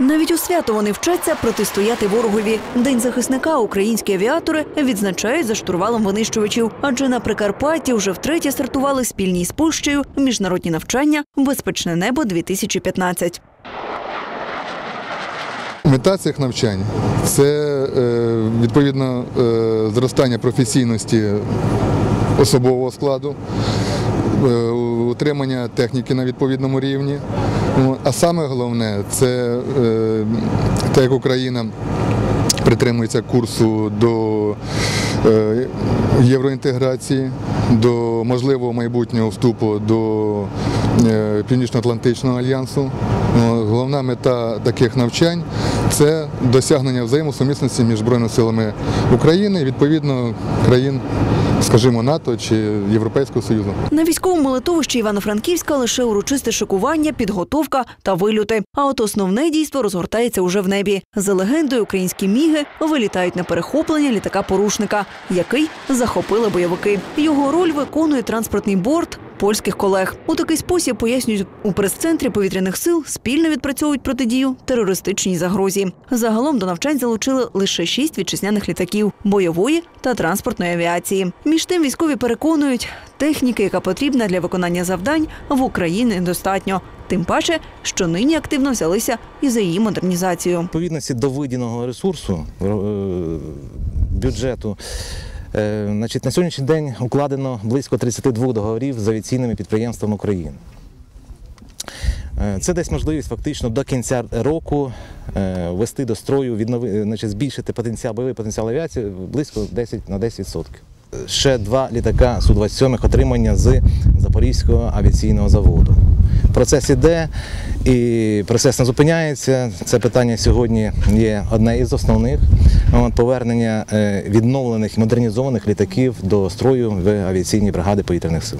Навіть у свято вони вчаться протистояти ворогові. День захисника українські авіатори відзначають за штурвалом винищувачів. Адже на Прикарпатті вже втретє стартували спільні з Польщею міжнародні навчання Безпечне небо 2015 Мета цих навчань це е, відповідно е, зростання професійності особового складу, е, утримання техніки на відповідному рівні. А саме головне це е, те, як Україна притримується курсу до е, євроінтеграції, до можливого майбутнього вступу до е, Північно-Атлантичного альянсу. Ну, Головна мета таких навчань це досягнення взаємосумісності між Збройними силами України відповідно країн, скажімо, НАТО чи Європейського Союзу. На військовому литовищі Івано-Франківська лише урочисте шикування, підготовка та вильоти. А от основне дійство розгортається уже в небі. За легендою, українські міги вилітають на перехоплення літака порушника, який захопили бойовики. Його роль виконує транспортний борт. Польських колег у такий спосіб пояснюють у прес-центрі повітряних сил спільно відпрацьовують протидію терористичній загрозі. Загалом до навчань залучили лише шість вітчизняних літаків бойової та транспортної авіації. Між тим військові переконують, техніки, яка потрібна для виконання завдань, в Україні недостатньо. Тим паче, що нині активно взялися і за її модернізацію. відповідності до виділеного ресурсу е, бюджету. Е, Значить, на сьогоднішній день укладено близько 32 договорів з авіаційними підприємствами України. Е, Це дасть можливість фактично до кінця року е, ввести до строю, віднови, значить, збільшити потенціал, бойовий потенціал авіації близько 10 на 10%. Ще два літака Су-27 отримання з Запорізького авіаційного заводу. Процес іде і процес не зупиняється. Це питання сьогодні є одне із основних повернення е, відновлених модернізованих літаків до строю в авіаційній бригади повітряних сил.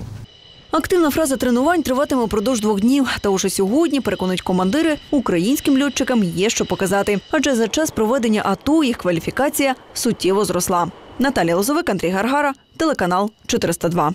Активна фраза тренувань триватиме впродовж двох днів. Та уже сьогодні, переконують командири, українським льотчикам є що показати. Адже за час проведення АТО їх кваліфікація суттєво зросла. Наталія Лозовик, Андрій Гаргара, телеканал 402.